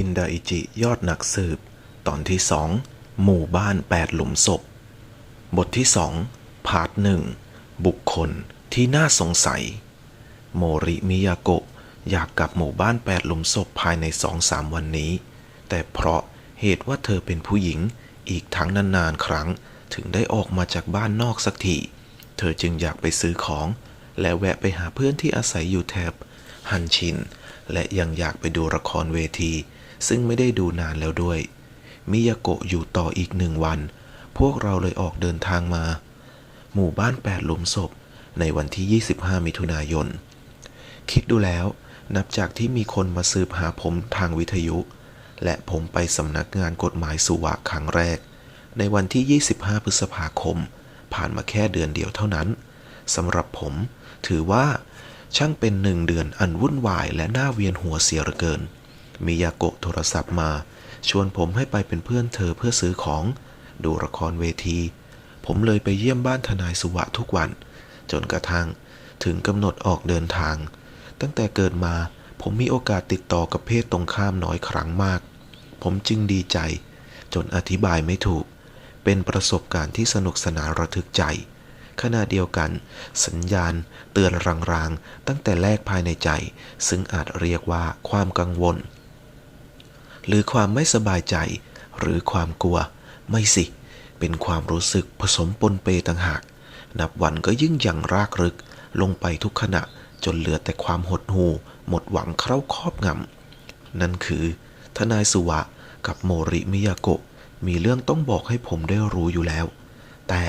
คินดาอิจิยอดนักสืบ ตอนที่สองหมู่บ้านแปดหลุมศพ บทที่สองพาร์ทหนึ่งบุคคลที่น่าสงสัย โมริมิยาโกะอยากกลับหมู่บ้านแปดหลุมศพภายในสองสามวันนี้ แต่เพราะเหตุว่าเธอเป็นผู้หญิงอีกทั้งนานๆครั้งถึงได้ออกมาจากบ้านนอกสักทีเธอจึงอยากไปซื้อของ และแวะไปหาเพื่อนที่อาศัยอยู่แถบฮันชิน และยังอยากไปดูละครเวที ซึ่งไม่ได้ดูนานแล้วด้วย มิยาโกะอยู่ต่ออีกหนึ่งวัน พวกเราเลยออกเดินทางมา หมู่บ้านแปดหลุมศพ ในวันที่ 25 มิถุนายน คิดดูแล้ว นับจากที่มีคนมาสืบหาผมทางวิทยุ และผมไปสำนักงานกฎหมายสุวะครั้งแรก ในวันที่ 25 พฤษภาคม ผ่านมาแค่เดือนเดียวเท่านั้นสำหรับผมถือว่าช่างเป็นหนึ่งเดือนอันวุ่นวายและน่าเวียนหัวเสียเหลือเกิน มิยาโกะโทรศัพท์มา ชวนผมให้ไปเป็นเพื่อนเธอเพื่อซื้อของ ดูละครเวที ผมเลยไปเยี่ยมบ้านทนายสุวะทุกวัน จนกระทั่งถึงกำหนดออกเดินทาง ตั้งแต่เกิดมาผมมีโอกาสติดต่อกับเพศตรงข้ามน้อยครั้งมาก ผมจึงดีใจ จนอธิบายไม่ถูก เป็นประสบการณ์ที่สนุกสนานระทึกใจ ขณะเดียวกัน สัญญาณ เตือนรางๆ ตั้งแต่แรกภายในใจ ซึ่งอาจเรียกว่าความกังวล หรือความไม่สบายใจ หรือความกลัว ไม่สิ เป็นความรู้สึกผสมปนเปต่างหาก นับวันก็ยิ่งยังรากรึก ลงไปทุกขณะจนเหลือแต่ความหดหู่ หมดหวังเข้าครอบงำ นั่นคือ ทนายสุวะกับโมริมิยาโกะมีเรื่องต้องบอกให้ผมได้รู้อยู่แล้ว แต่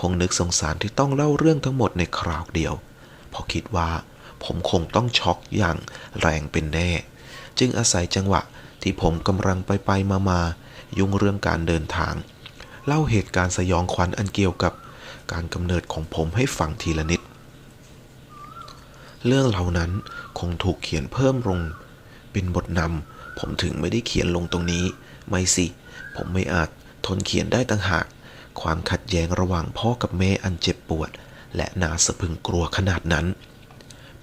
คงนึกสงสารที่ต้องเล่าเรื่องทั้งหมดในคราวเดียวเพราะคิดว่าผมคงต้องช็อกอย่างแรงเป็นแน่ จึงอาศัยจังหวะ ที่ผมกำลังไปไปมามายุ่งเรื่องการเดินทาง เล่าเหตุการณ์สยองขวัญอันเกี่ยวกับการกำเนิดของผมให้ฟังทีละนิด เรื่องเหล่านั้นคงถูกเขียนเพิ่มลง เป็นบทนำผมถึงไม่ได้เขียนลงตรงนี้ ไม่สิ ผมไม่อาจทนเขียนได้ต่างหาก ความขัดแย้งระหว่างพ่อกับแม่อันเจ็บปวด และน่าสะพึงกลัวขนาดนั้น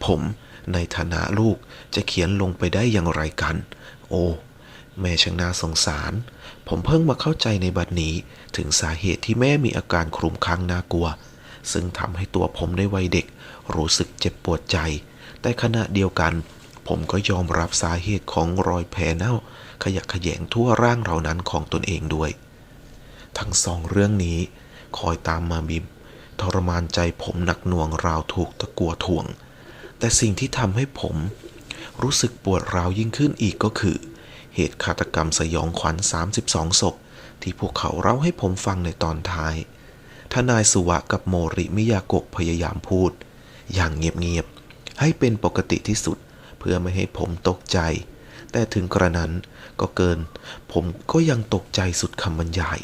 ผมในฐานะลูกจะเขียนลงไปได้อย่างไรกัน โอ้ แม่ช่างน่าสงสาร ผมเพิ่งมาเข้าใจในบัดนี้ถึงสาเหตุที่แม่มีอาการคลุมคลั่งน่ากลัว ซึ่งทำให้ตัวผมในวัยเด็ก รู้สึกเจ็บปวดใจ แต่ขณะเดียวกัน ผมก็ยอมรับสาเหตุของรอยแผลเน่า ขยะแขยงทั่วร่างเรานั้นของตนเองด้วย ทั้งสองเรื่องนี้ คอยตามมาบีบทรมานใจผมหนักหน่วงราวถูกตะกัวถ่วง แต่สิ่งที่ทำให้ผม รู้สึกปวดร้าวยิ่งขึ้นอีกก็คือ เหตุฆาตกรรมสยองขวัญ 32 ศพ ที่พวกเขาเล่าให้ผมฟังในตอนท้าย ทนายสุวะกับโมริมิยาโกพยายามพูด อย่างเงียบๆ ให้เป็นปกติที่สุด เพื่อไม่ให้ผมตกใจ แต่ถึงกระนั้นก็เกิน ผมก็ยังตกใจสุดคำบรรยาย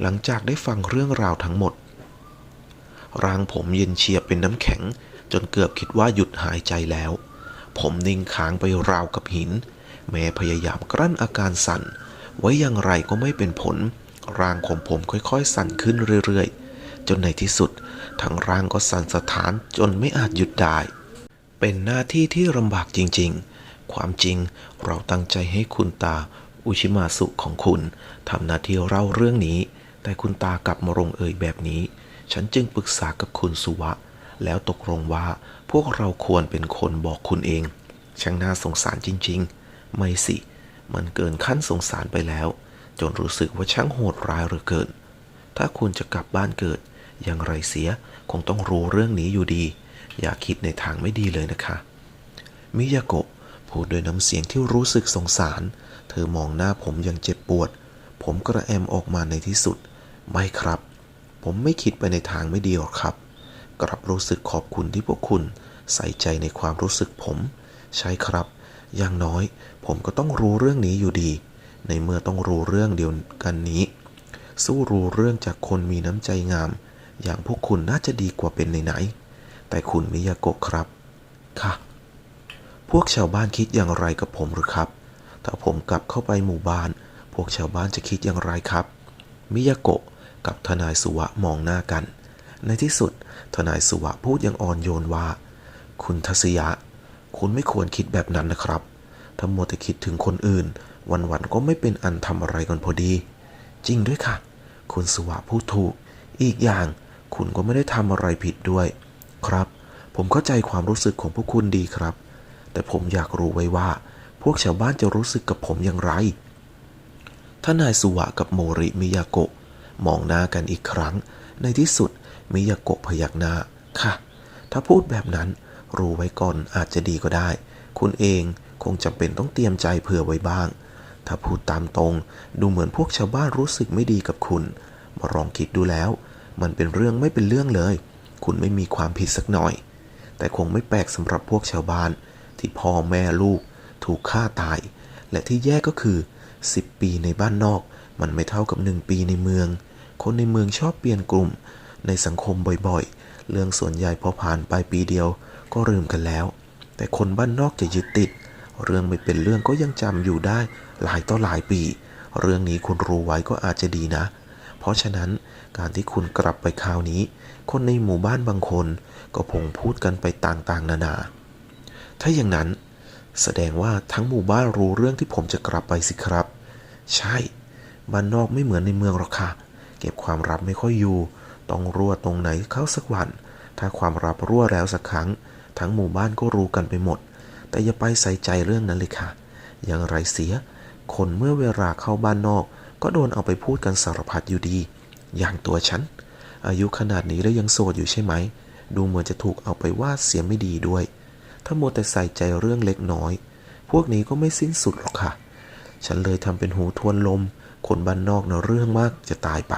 หลังจากได้ฟังเรื่องราวทั้งหมด ร่างผมเย็นเฉียบเป็นน้ำแข็ง จนเกือบคิดว่าหยุดหายใจแล้ว ผมนิ่งค้างไปราวกับหิน แม้พยายามกลั้นอาการสั่น ไว้อย่างไรก็ไม่เป็นผล ร่างของผมค่อยๆ สั่นขึ้นเรื่อยๆ จนในที่สุด ทั้งร่างก็สั่นสะท้านจนไม่อาจหยุดได้ เป็นหน้าที่ที่ลำบากจริงๆ ความจริงเราตั้งใจให้คุณตาอุชิมาสุของคุณทำหน้าที่เล่าเรื่องนี้ แต่คุณตากลับมาลงเอ่ยแบบนี้ ฉันจึงปรึกษากับคุณสุวะ แล้วตกลงว่าพวกเราควรเป็นคนบอกคุณเอง ช่างน่าสงสารจริง ๆ ไม่สิ มันเกินขั้นสงสารไปแล้ว จนรู้สึกว่าช่างโหดร้ายเหลือเกิน ถ้าคุณจะกลับบ้านเกิด อย่างไรเสียคงต้องรู้เรื่องนี้อยู่ดี อย่าคิดในทางไม่ดีเลยนะคะ มิยาโกะพูดด้วยน้ำเสียงที่รู้สึกสงสาร เธอมองหน้าผมอย่างเจ็บปวด ผมกระแอมออกมาในที่สุด ไม่ครับ ผมไม่คิดไปในทางไม่ดีหรอกครับ กลับรู้สึกขอบคุณที่พวกคุณใส่ใจในความรู้สึกผม ใช่ครับ อย่างน้อย ผมก็ต้องรู้เรื่องนี้อยู่ดี ในเมื่อต้องรู้เรื่องเดียวกันนี้ สู้รู้เรื่องจากคนมีน้ำใจงาม อย่างพวกคุณน่าจะดีกว่าเป็นไหนๆแต่คุณมิยาโกะครับ ค่ะ พวกชาวบ้านคิดอย่างไรกับผมหรือครับ ถ้าผมกลับเข้าไปหมู่บ้าน พวกชาวบ้านจะคิดอย่างไรครับ มิยาโกะกับทนายสุวะมองหน้ากัน ในที่สุด ทนายสุวะพูดอย่างอ่อนโยนว่า คุณทัศยะ คุณไม่ควรคิดแบบนั้นนะครับ ถ้ามัวแต่คิดถึงคนอื่น วันๆก็ไม่เป็นอันทำอะไรกันพอดี จริงด้วยค่ะ คุณสวะพูดถูก อีกอย่างคุณก็ไม่ได้ทำอะไรผิดด้วย ครับ ผมเข้าใจความรู้สึกของพวกคุณดีครับ แต่ผมอยากรู้ไว้ว่า พวกชาวบ้านจะรู้สึกกับผมอย่างไรท่านนายสุวะกับโมริมิยาโกะมองหน้ากันอีกครั้ง ในที่สุดมิยาโกะพยักหน้าค่ะ ถ้าพูดแบบนั้นรู้ไว้ก่อนอาจจะดีก็ได้ คุณเอง คงจำเป็นต้องเตรียมใจเผื่อไว้บ้าง ถ้าพูดตามตรง ดูเหมือนพวกชาวบ้านรู้สึกไม่ดีกับคุณ มาลองคิดดูแล้ว มันเป็นเรื่องไม่เป็นเรื่องเลย คุณไม่มีความผิดสักหน่อย แต่คงไม่แปลกสำหรับพวกชาวบ้าน ที่พ่อแม่ลูก ถูกฆ่าตาย และที่แย่ก็คือ 10 ปีในบ้านนอก มันไม่เท่ากับ 1 ปีในเมือง คนในเมืองชอบเปลี่ยนกลุ่ม ในสังคมบ่อยๆ เรื่องส่วนใหญ่พอผ่านไปปีเดียว ก็ลืมกันแล้ว แต่คนบ้านนอกจะยึดติด เรื่องไม่เป็นเรื่องก็ยังจำอยู่ได้หลายต่อหลายปี เรื่องนี้คุณรู้ไว้ก็อาจจะดีนะ เพราะฉะนั้นการที่คุณกลับไปคราวนี้ คนในหมู่บ้านบางคนก็พงพูดกันไปต่างๆ นานา ถ้าอย่างนั้น แสดงว่าทั้งหมู่บ้านรู้เรื่องที่ผมจะกลับไปสิครับ ใช่บ้านนอกไม่เหมือนในเมืองหรอกค่ะ เก็บความลับไม่ค่อยอยู่ ต้องรั่วตรงไหนเข้าสักวัน ถ้าความลับรั่วแล้วสักครั้ง ทั้งหมู่บ้านก็รู้กันไปหมด แต่อย่าไปใส่ใจเรื่องนั้นเลยค่ะ อย่างไรเสีย คนเมื่อเวลาเข้าบ้านนอก ก็โดนเอาไปพูดกันสารพัดอยู่ดี อย่างตัวฉัน อายุขนาดนี้แล้วยังโสดอยู่ใช่ไหม ดูเหมือนจะถูกเอาไปว่าเสียไม่ดีด้วย ถ้ามัวแต่ใส่ใจเรื่องเล็กน้อย พวกนี้ก็ไม่สิ้นสุดหรอกค่ะ ฉันเลยทำเป็นหูทวนลม คนบ้านนอกเนะเรื่องมากจะตายไป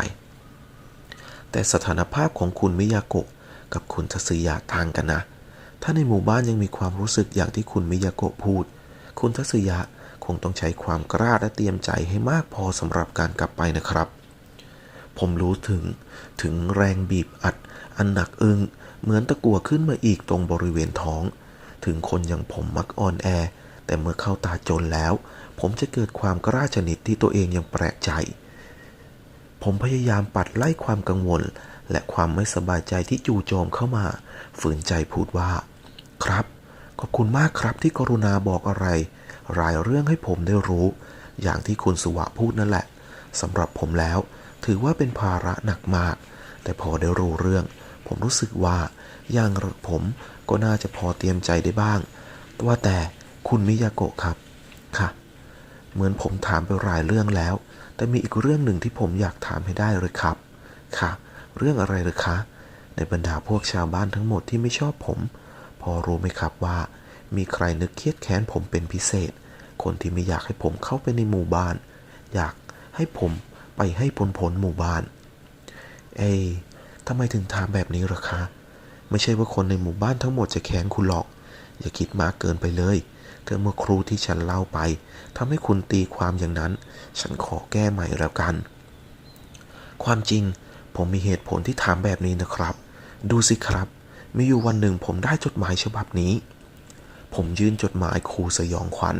แต่สถานภาพของคุณมิยาโกะกับคุณทัศยะต่างกันนะ ถ้าในหมู่บ้านยังมีความรู้สึกอย่างที่คุณมิยาโกะพูด คุณทัศยะคงต้องใช้ความกล้าและเตรียมใจให้มากพอสำหรับการกลับไปนะครับ ผมรู้ถึงถึงแรงบีบอัด อันหนักอึงเหมือนตะกัวขึ้นมาอีกตรงบริเวณท้อง ถึงคนอย่างผมมักอ่อนแอ แต่เมื่อเข้าตาจนแล้ว ผมจะเกิดความกล้าชนิดที่ตัวเองยังแปลกใจ ผมพยายามปัดไล่ความกังวล และความไม่สบายใจที่จู่โจมเข้ามา ฝืนใจพูดว่า ครับ ขอบคุณมากครับที่กรุณาบอกอะไร รายเรื่องให้ผมได้รู้ อย่างที่คุณสุวะพูดนั่นแหละสำหรับผมแล้ว ถือว่าเป็นภาระหนักมาก แต่พอได้รู้เรื่อง ผมรู้สึกว่าอย่างผมก็น่าจะพอเตรียมใจได้บ้างว่าแต่คุณมิยาโกะครับ ค่ะ เหมือนผมถามไปหลายเรื่องแล้ว แต่มีอีกเรื่องหนึ่งที่ผมอยากถามให้ได้เลยครับ ค่ะ เรื่องอะไรเลยคะ ในบรรดาพวกชาวบ้านทั้งหมดที่ไม่ชอบผม พอรู้ไหมครับว่า มีใครนึกเครียดแค้นผมเป็นพิเศษ คนที่ไม่อยากให้ผมเข้าไปในหมู่บ้าน อยากให้ผมไปให้พ้นพ้นหมู่บ้าน เอ้ทำไมถึงถามแบบนี้หรอคะ ไม่ใช่ว่าคนในหมู่บ้านทั้งหมดจะแค้นคุณหรอก อย่าคิดมากเกินไปเลยเธอเมื่อครูที่ฉันเล่าไปทำให้คุณตีความอย่างนั้น ฉันขอแก้ใหม่แล้วกัน ความจริง ผมมีเหตุผลที่ถามแบบนี้นะครับ ดูสิครับ มีอยู่วันหนึ่งผมได้จดหมายฉบับนี้ ผมยื่นจดหมายครูสยองขวัญ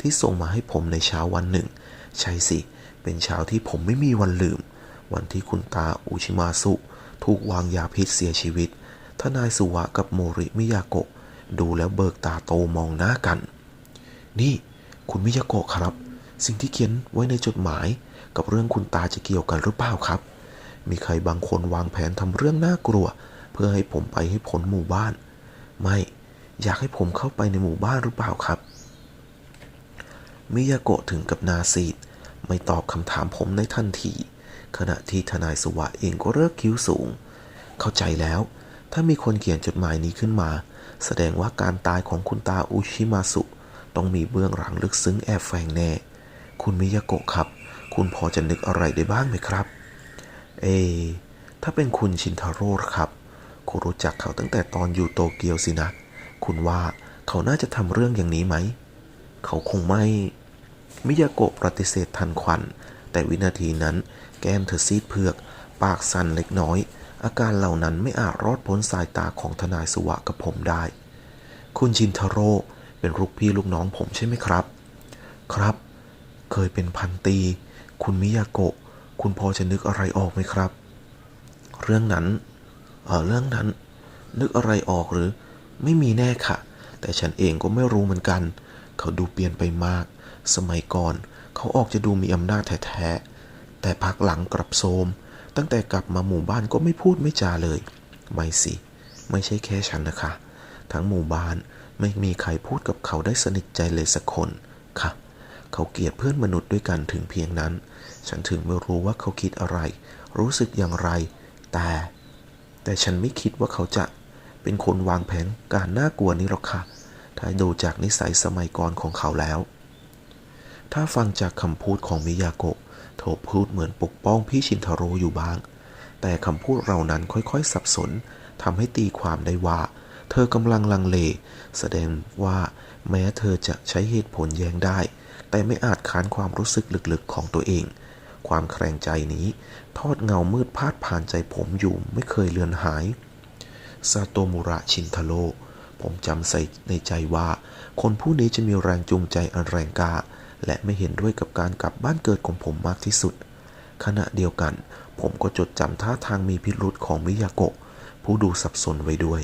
ที่ส่งมาให้ผมในเช้าวันหนึ่ง ใช่สิ เป็นเช้าที่ผมไม่มีวันลืม วันที่คุณตาอุชิมาสุ ถูกวางยาพิษเสียชีวิตทนายสุวะกับโมริมิยาโกะดูแล้วเบิกตาโตมองหน้ากัน นี่คุณมิยาโกะครับ สิ่งที่เขียนไว้ในจดหมายกับเรื่องคุณตาจะเกี่ยวกันหรือเปล่าครับ มีใครบางคนวางแผนทำเรื่องน่ากลัว เพื่อให้ผมไปให้พ้นหมู่บ้าน ไม่อยากให้ผมเข้าไปในหมู่บ้านหรือเปล่าครับ มิยาโกะถึงกับนาซีด ไม่ตอบคำถามผมในทันที ขณะที่ทนายสวะเองก็เลิกคิ้วสูง เข้าใจแล้ว ถ้ามีคนเขียนจดหมายนี้ขึ้นมา แสดงว่าการตายของคุณตาอุชิมาสุ ต้องมีเบื้องหลังลึกซึ้งแอบแฝงแน่ คุณมิยาโกะครับ คุณพอจะนึกอะไรได้บ้างไหมครับ เอ ถ้าเป็นคุณชินทาโร่ครับ คุณรู้จักเขาตั้งแต่ตอนอยู่โตเกียวสินะ คุณว่าเขาน่าจะทำเรื่องอย่างนี้ไหม เขาคงไม่ มิยาโกะปฏิเสธทันควัน แต่วินาทีนั้น แก้มเธอซีดเผือก ปากสั่นเล็กน้อย อาการเหล่านั้นไม่อาจรอดพ้นสายตาของทนายสุวะกับผมได้ คุณชินทาโร่เป็นลูกพี่ลูกน้องผมใช่ไหมครับ ครับ เคยเป็นพันตี คุณมิยาโกะ คุณพอจะนึกอะไรออกไหมครับ เรื่องนั้นเออเรื่องนั้น นึกอะไรออกหรือ ไม่มีแน่ค่ะ แต่ฉันเองก็ไม่รู้เหมือนกัน เขาดูเปลี่ยนไปมาก สมัยก่อน เขาออกจะดูมีอำนาจแท้ๆแต่พักหลังกลับโทมตั้งแต่กลับมาหมู่บ้านก็ไม่พูดไม่จาเลย ไม่สิ ไม่ใช่แค่ฉันนะคะ ทั้งหมู่บ้านไม่มีใครพูดกับเขาได้สนิทใจเลยสักคนค่ะ เขาเกลียดเพื่อนมนุษย์ด้วยกันถึงเพียงนั้น ฉันถึงไม่รู้ว่าเขาคิดอะไร รู้สึกอย่างไร แต่ แต่ฉันไม่คิดว่าเขาจะเป็นคนวางแผนการน่ากลัวนี้หรอกค่ะ ถ้าดูจากนิสัยสมัยก่อนของเขาแล้ว ถ้าฟังจากคำพูดของมิยาโกะโถพูดเหมือนปกป้องพี่ชินทาโร่อยู่บ้าง แต่คำพูดเรานั้นค่อยๆ สับสนทำให้ตีความได้ว่า เธอกำลังลังเล แสดงว่าแม้เธอจะใช้เหตุผลแย้งได้ แต่ไม่อาจคานความรู้สึกลึกๆของตัวเอง ความแคลงใจนี้ ทอดเงามืดพาดผ่านใจผมอยู่ไม่เคยเลือนหายซาโตมุระชินทาโร่ผมจำใส่ในใจว่า คนผู้นี้จะมีแรงจูงใจอันแรงกล้าและไม่เห็นด้วยกับการกลับบ้านเกิดของผมมากที่สุด ขณะเดียวกัน ผมก็จดจำท่าทางมีพิรุษของมิยาโกะผู้ดูสับสนไว้ด้วย